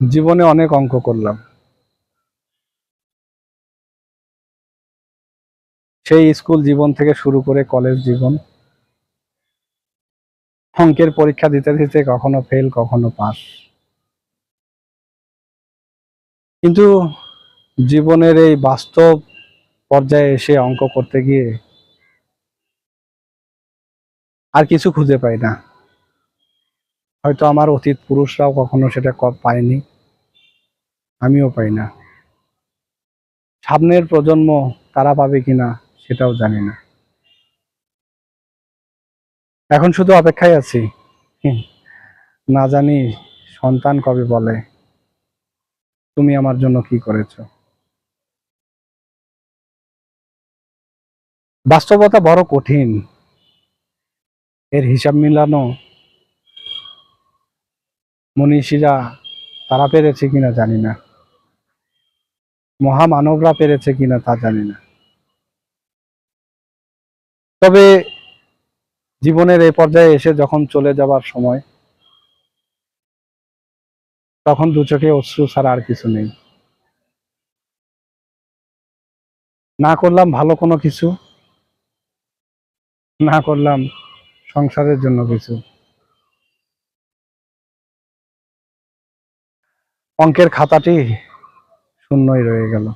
জীবনে অনেক অঙ্ক করলাম। সেই স্কুল জীবন থেকে শুরু করে কলেজ জীবন। অঙ্কের পরীক্ষা দিতে দিতে কখনো ফেল কখনো পাস কিন্তু জীবনের এই বাস্তব পর্যায়ে এসে অঙ্ক করতে গিয়ে আর কিছু খুঁজে পাই না। হয়তো আমার অতীত পুরুষরাও কখনো সেটা পায়নি। আমিও পাই না। সামনের প্রজন্ম তারা পাবে কিনা সেটাও জানি না। এখন শুধু অপেক্ষায় আছি। না জানি সন্তান কবে বলে, তুমি আমার জন্য কি করেছ। বাস্তবতা বড় কঠিন। এর হিসাব মিলানো মনীষীরা তারা পেরেছে কিনা জানি না। মহামানবরা পেরেছে কিনা তা জানি না। তবে জীবনের এই পর্যায়ে এসে যখন চলে যাবার সময়, তখন দু চোখে অশ্রু ছাড়া আর কিছু নেই। না করলাম ভালো কোনো কিছু, না করলাম সংসারের জন্য কিছু। অঙ্কের খাতাটি শূন্যই রয়ে গেল।